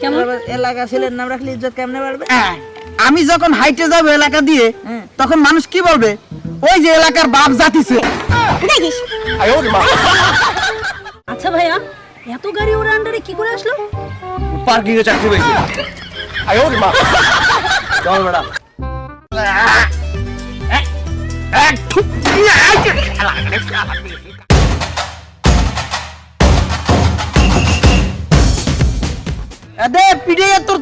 কেমন? এলাকা ছেলের নাম রাখলে ইজ্জত কেমনে বাড়বে? আমি যখন হাইটে যাব এলাকা দিয়ে হ্যাঁ। তখন মানুষ কি বলবে? ওই যে এলাকার বাপ জাতিছে। আচ্ছা ভাইয়া এত গাড়ি ওর আন্ডারে কি করে আসলো? পার্কিং এ চাকরি পেয়েছি। চল ম্যাডাম পিড়ে তোর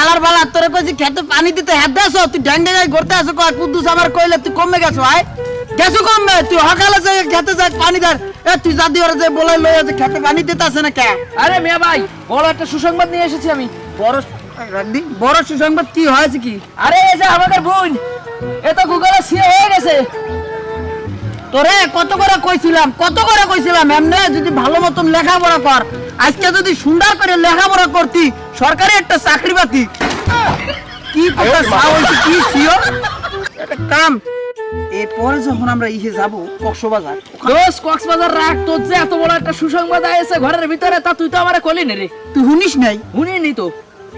হালার তোরে কইছি খেতে পানি দিতে দেছ? তুই ড্যাং ড্যাঙ্গাই ঘুরতে আসো কয় কুদ্দুস আমার কইলে তুই কমে গেছো আয়। গেছো কমবে তুই সকালে খেতে যাই পানি দার এ তুই জাদি ওরে যে বলে লই আছে খেতে পানি দিতে আসে না কে? আরে মিয়া ভাই বড় একটা সুসংবাদ নিয়ে এসেছি আমি। বড় সুসংবাদ কি হয়েছে কি? আরে এই যে আমাদের বোন এ তো গুগলে হয়ে গেছে। তোরে কত করে কইছিলাম কত করে কইছিলাম? এমনে যদি ভালো মতন লেখাপড়া কর। আজকে যদি সুন্দর করে লেখাপড়া করতি সরকারি একটা চাকরি পাতি। কি কথা কি সিও? একটা কাম এরপরে যখন আমরা ইহে যাব কক্সবাজার দোষ কক্সবাজার রাখ তোর যে এত বড় একটা সুসংবাদ আয়েছে ঘরের ভিতরে তা তুই তো আমারে কলি নে রে। তুই শুনিস নাই? শুনিনি তো।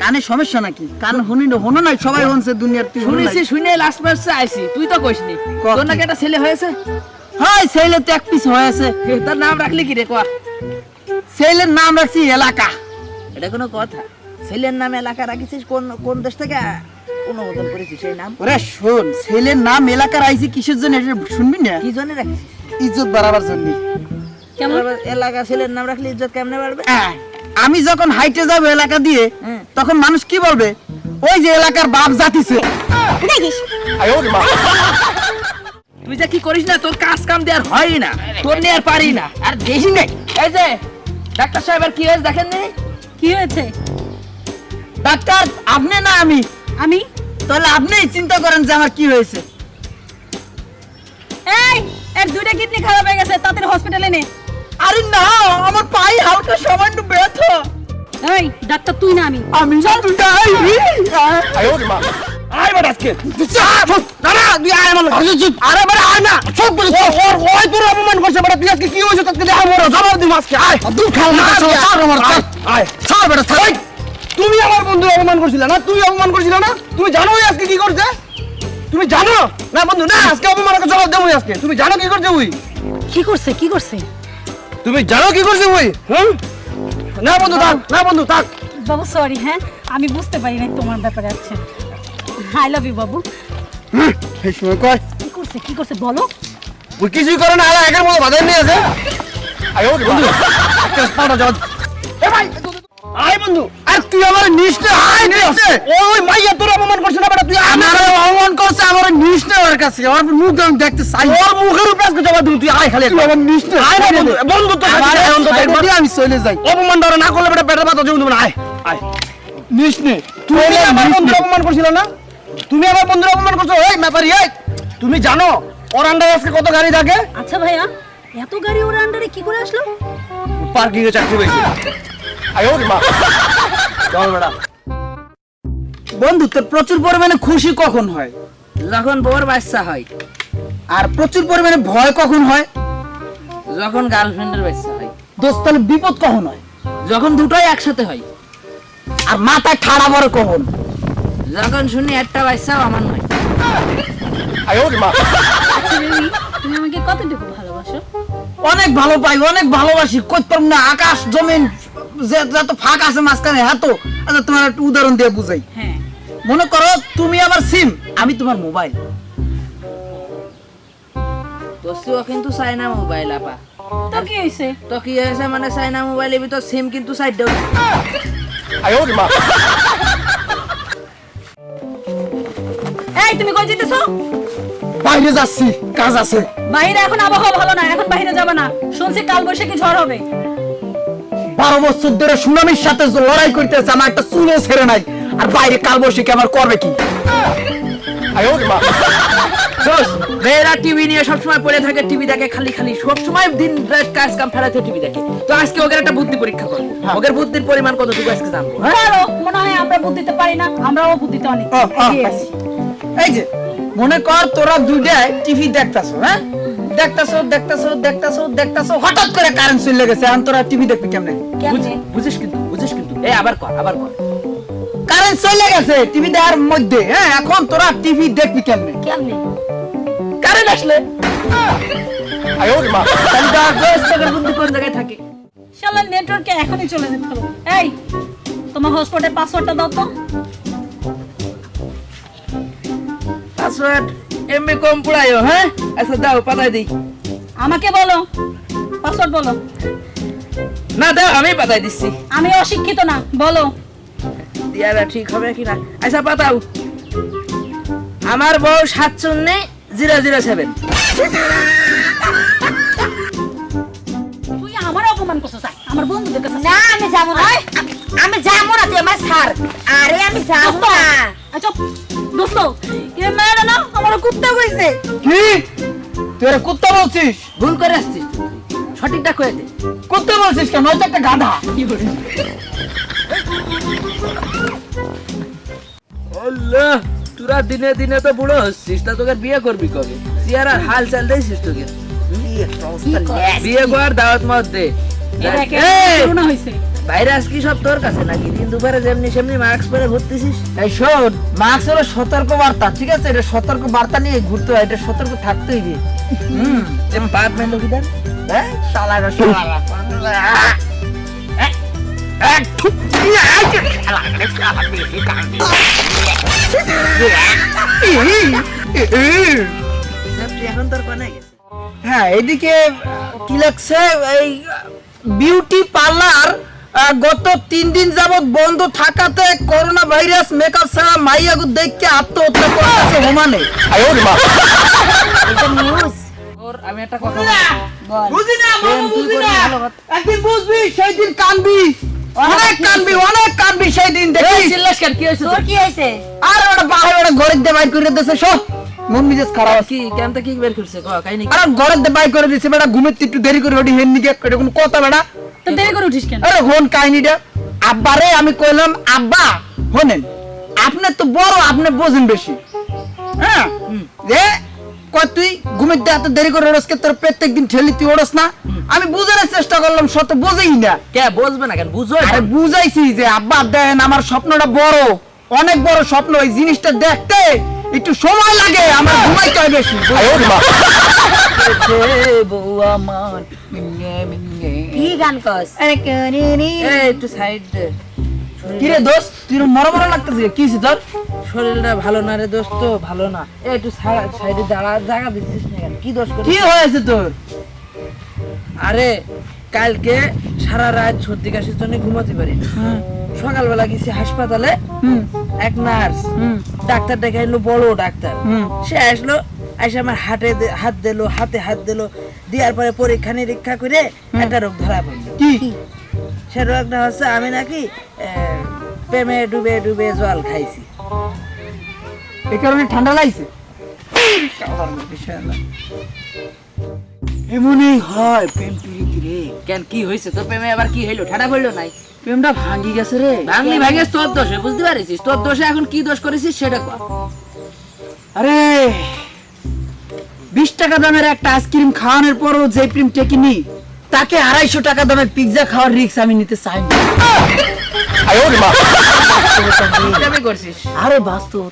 কানে সমস্যা নাকি? কান শুনি না হনো নাই সবাই হনছে দুনিয়ার তুই শুনিস শুনেছি শুনে লাস্ট মাসে আইছি তুই তো কইসনি কক তোর নাকি একটা ছেলে হয়েছে? হয় ছেলে তো এক পিস হয়েছে। তার নাম রাখলি কি রে কোয়া ছেলের নাম রাখছি এলাকা। এটা কোনো কথা। ছেলের নাম এলাকা রাখিছিস কোন কোন দেশ থেকে? অনুমোদন করেছিস সেই নাম? ওরে শোন ছেলের নাম এলাকার আইছি কিসের জন্য এটা শুনবি না? কি জন্য রাখিস ইজ্জত বাড়াবার জন্য। কেমন? এলাকা ছেলের নাম রাখলে ইজ্জত কেমনে বাড়বে? হ্যাঁ, আমি যখন হাইটে যাব এলাকা দিয়ে তখন মানুষ কি বলবে? ওই যে এলাকার বাপ জাতিছে তুই যে কি করিস না তোর কাজ কাম দেওয়ার হয় না। তোর নিয়ে আর পারি না। আর বেশি নেই। এই যে ডাক্তার সাহেব আর কি হয়েছে দেখেন নি কি হয়েছে? ডাক্তার আপনি না আমি? আমি? তাহলে আপনিই চিন্তা করেন যে আমার কি হয়েছে। এই এর দুইটা কিডনি খারাপ হয়ে গেছে তাড়াতাড়ি হসপিটালে নে। আরে না আমার পায়ে হালকা সামান্য ব্যথা। এই ডাক্তার তুই না আমি। আমি জানি না আয় বাট আজকে। আরে বড় আয় না। সব বলে ওর ওই তোর অপমান করছে বড় তুই আজকে কি হয়েছে? তোকে দেখা মরো জবাব দিম আজকে আয়। তুই খাল না ছাড় আমার আয়, আয়। ছাড় বেটা ছাড় তুমি আমার বন্ধু অপমান করছিলে না? তুই অপমান করছিল না? তুমি জানো আজকে কি করছে? তুমি জানো? না বন্ধু না আজকে অপমান করে জবাব দেবো আজকে। তুমি জানো কি করছে ওই? কি করছে কি করছে? তুমি জানো কি করছে ওই? হুম? না বন্ধু থাক। না বন্ধু থাক। বাবু সরি হ্যাঁ? আমি বুঝতে পারি না তোমার ব্যাপারে আছে আই লাভ ইউ বাবু এই সময় কয়? কি করছে কি করছে বলো। ওই কিছুই করে না আলা একের মতো বাধা নিয়ে আছে। আয় ওরে বন্ধু। একটা পাটা জবাব এ ভাই আয় বন্ধু। আর তুই আমার নিষ্ঠে আয় নিষ্ঠে। ওই মাইয়া তোর অপমান করছে না বেটা? তুই আমার অমন করছে আমার নিষ্ঠে ওর কাছে। আমার মুখ আমি দেখতে চাই। ওর মুখের উপরে আজকে জবাব দিবি তুই আয় খালি তুই আমার নিষ্ঠে। আয় না বন্ধু। বন্ধু তো আমার খালি অন্তত সাইডে আমি চলে যাই। অপমান ধরে না করলে বেটা পেটের পাতা জমি না। আয় আয়। নিষ্ঠে। তুমি আমার বন্ধুর অপমান করছিল না? তুমি আমার বন্ধুর অপমান করছ? এই ব্যাপারি এই! তুমি জানো ওর আন্ডারে আজকে কত গাড়ি থাকে? আচ্ছা ভাইয়া এত গাড়ি ওর আন্ডারে কি করে আসলো? পার্কিং এ চাকরি পেয়েছি। আয় ওরে মা চল বেটা বন্ধু তোর প্রচুর পরিমাণে খুশি কখন হয়? যখন বউর বাচ্চা হয়। আর প্রচুর পরিমাণে ভয় কখন হয়? যখন গার্লফ্রেন্ডের বাচ্চা হয়। দোস্ত তাহলে বিপদ কখন হয়? যখন দুটোই একসাথে হয়। আর মাথায় ঠাড়া বড় কখন? যখন শুনি একটা বাচ্চাও আমার নয়। আয় ওরে মা। তুমি আমাকে কতটুকু ভালোবাসো? অনেক ভালো পাই অনেক ভালোবাসি। পারব না আকাশ জমিন যে যত ফাঁক আছে মাঝখানে হ্যাঁ তো? আচ্ছা তোমার একটা উদাহরণ দিয়ে বুঝাই। হ্যাঁ। মনে করো তুমি আমার সিম আমি তোমার মোবাইল। দোস্তিও কিন্তু চাইনা মোবাইল আপা। তো কি হয়েছে তো কি হয়েছে মানে চাইনা মোবাইলের ভিতর সিম কিন্তু সাইড দেও আয় ওরে মা। তুমি কই যেতেছো বাইরে যাচ্ছি কাজ আছে। বাইরে এখন আবহাওয়া ভালো না এখন বাইরে যাবে না। শুনছি কাল বৈশাখী ঝড় হবে। বারো বছর ধরে সুনামির সাথে লড়াই করতেছে আমার একটা চুলো ছেড়ে নাই। আর বাইরে কাল বসে আমার করবে কি? আয় ওরে মা দোস্ত মেয়েরা টিভি নিয়ে সবসময় পড়ে থাকে টিভি দেখে খালি খালি। সবসময় দিন রাত কাজ কাম ফেলাতে টিভি দেখে। তো আজকে ওদের একটা বুদ্ধি পরীক্ষা করব ওদের বুদ্ধির পরিমাণ কতটুকু আজকে জানব? হ্যাঁ মনে হয় আমরা বুদ্ধিতে পারি না আমরাও বুদ্ধিতে অনেক এগিয়ে আছি। এই যে মনে কর তোরা দুইটাই টিভি দেখতাছো হ্যাঁ? দেখতাছো দেখতাছো দেখতাছো দেখতাছো হঠাৎ করে কারেন্ট চলে গেছে এখন তোরা টিভি দেখবি কেমনে? বুঝিস কিন্তু বুঝিস কিন্তু। এই আবার কর আবার কর। কারেন্ট চলে গেছে টিভি দেখার মধ্যে হ্যাঁ? এখন তোরা টিভি দেখবি কেমনে? কেমনে? কারেন্ট আসলে। তাহলে তো আর দশ বুদ্ধি কোন জায়গায় থাকে। শালা নেটওয়ার্কে এখনই চলে যেতে হবে। এই তোমার হটস্পটের পাসওয়ার্ডটা দাও তো। পাসওয়ার্ড এমবি কম পুরাইও হ্যাঁ? আচ্ছা দাও পাতায় দিই। আমাকে বলো পাসওয়ার্ড বলো। না দাও আমি পাতায় দিচ্ছি। আমি অশিক্ষিত না বলো। দিয়ারা ঠিক হবে কি না? আচ্ছা পাতাও আমার বউ সাতচন্ন জিরো জিরো সেভেন। তুই আমার অপমান আমার বন্ধুদের কাছে। না আমি যাব না। আমি যাব না তুই আমার স্যার। আরে আমি যাব না। দোস্ত এ মেয়েটা না আমার কুত্তা কইছে। কি? তুই এরা কুত্তা বলছিস? ভুল করে আসছিস সঠিকটা কয়ে দে। কুত্তা বলছিস কেন? ওই তো একটা গাধা। আল্লাহ তোরা দিনে দিনে তো বুড়ো হচ্ছিস তা তোকে বিয়ে করবি কবে? চেয়ার আর হাল চাল দিয়েছিস তোকে? বিয়ে কর দাওয়াত মত দে। করোনা হইছে? ভাইরাস কি সব তোর কাছে নাকি? দিন দুপুরে যেমনি সেমনি মাস্ক পরে ঘুরতেছিস। এই শোন মাস্ক হলো সতর্ক বার্তা ঠিক আছে? এটা সতর্ক বার্তা নিয়ে ঘুরতে হয় এটা সতর্ক থাকতেই রে হুম এ পাত মেলো কি দেন? হ্যাঁ? এখন তোর কোনে গেছে। হ্যাঁ এদিকে কি লাগছে? এই বিউটি পার্লার গত তিন দিন যাবত বন্ধ থাকাতে করোনা ভাইরাস মেকআপ ছাড়া মাইয়াগু দেখকে আত্মহত্যা করতেছে হোমানে। এটা নিউজ ওর আমি একটা কথা বুঝি না? না একদিন বুঝবি সেই দিন কানবি। অনেক কানবি। অনেক কানবি সেই দিন দেখি কি হয়েছে তোর কি হয়েছে? আর ওটা বাহির ওটা ঘরের দিয়ে বাইর করে দিতেছে সব। মন মিজাজ খারাপ। আছে কি কেন কি বের করছে? কাহিনী? আর দিয়ে বাইর করে দিছে বেটা ঘুমের একটু দেরি করে ওটি হেন নিকে এটা কোনো কথা বেটা? তো দেরি করে উঠিস কেন? আরে হন কাহিনীটা। আব্বারে আমি কইলাম আব্বা হনেন আপনি তো বড় আপনি বোঝেন বেশি। হ্যাঁ? যে কয় তুই ঘুমের দিয়ে এত দেরি করে ওড়সকে তোর প্রত্যেক দিন ঠেলি তুই ওড়স না? আমি বুঝানোর চেষ্টা করলাম শত বোঝেই না। কে বুঝবে না কেন? বুঝো আরে বুঝাইছি যে আব্বা দেন আমার স্বপ্নটা বড় অনেক বড় স্বপ্ন এই জিনিসটা দেখতে একটু সময় লাগে আমার ঘুমাইতে হয় বেশি। বউ আমার কি? গান কস? একটু সাইড দে। কিরে দোস্ত? তুই মরা মরা লাগতেছে কি হইছে তোর? শরীরটা ভালো না রে দোস্ত ভালো না। একটু সাইডে দাঁড়া জায়গা দিচ্ছিস না কি দোষ কি হয়েছে তোর? আরে কালকে সারা রাত সর্দি কাশির জন্য ঘুমাতে পারি। সকালবেলা গেছি হাসপাতালে। হুম। এক নার্স হুম। ডাক্তার ডেকে আনলো বড় ডাক্তার। হুম। সে আসলো এসে আমার হাতে দে- হাত দিলো হাতে হাত দিলো। দেওয়ার পরে পরীক্ষা নিরীক্ষা করে একটা রোগ ধরা পড়ল। কি? সে রোগটা হচ্ছে আমি নাকি প্রেমে ডুবে ডুবে জল খাইছি। এই কারণে ঠান্ডা লাগছে? এমনই হয় প্রেম প্রীতি রে। কেন কি হয়েছে? তোর প্রেমে আবার কি হইল? ঠাডা পড়ল নাই? প্রেমটা ভাঙ্গি গেছে রে। ভাঙলি ভাঙে তোর দোষে বুঝতে পারিস? তোর দোষে এখন কি দোষ করেছিস সেটা কর। আরে বিশ টাকা দামের একটা আইসক্রিম খাওয়ানোর পরও যে প্রেম টেকিনি তাকে আড়াইশো টাকা দামের পিৎজা খাওয়ার রিক্স আমি নিতে চাই না আরে বাস্তব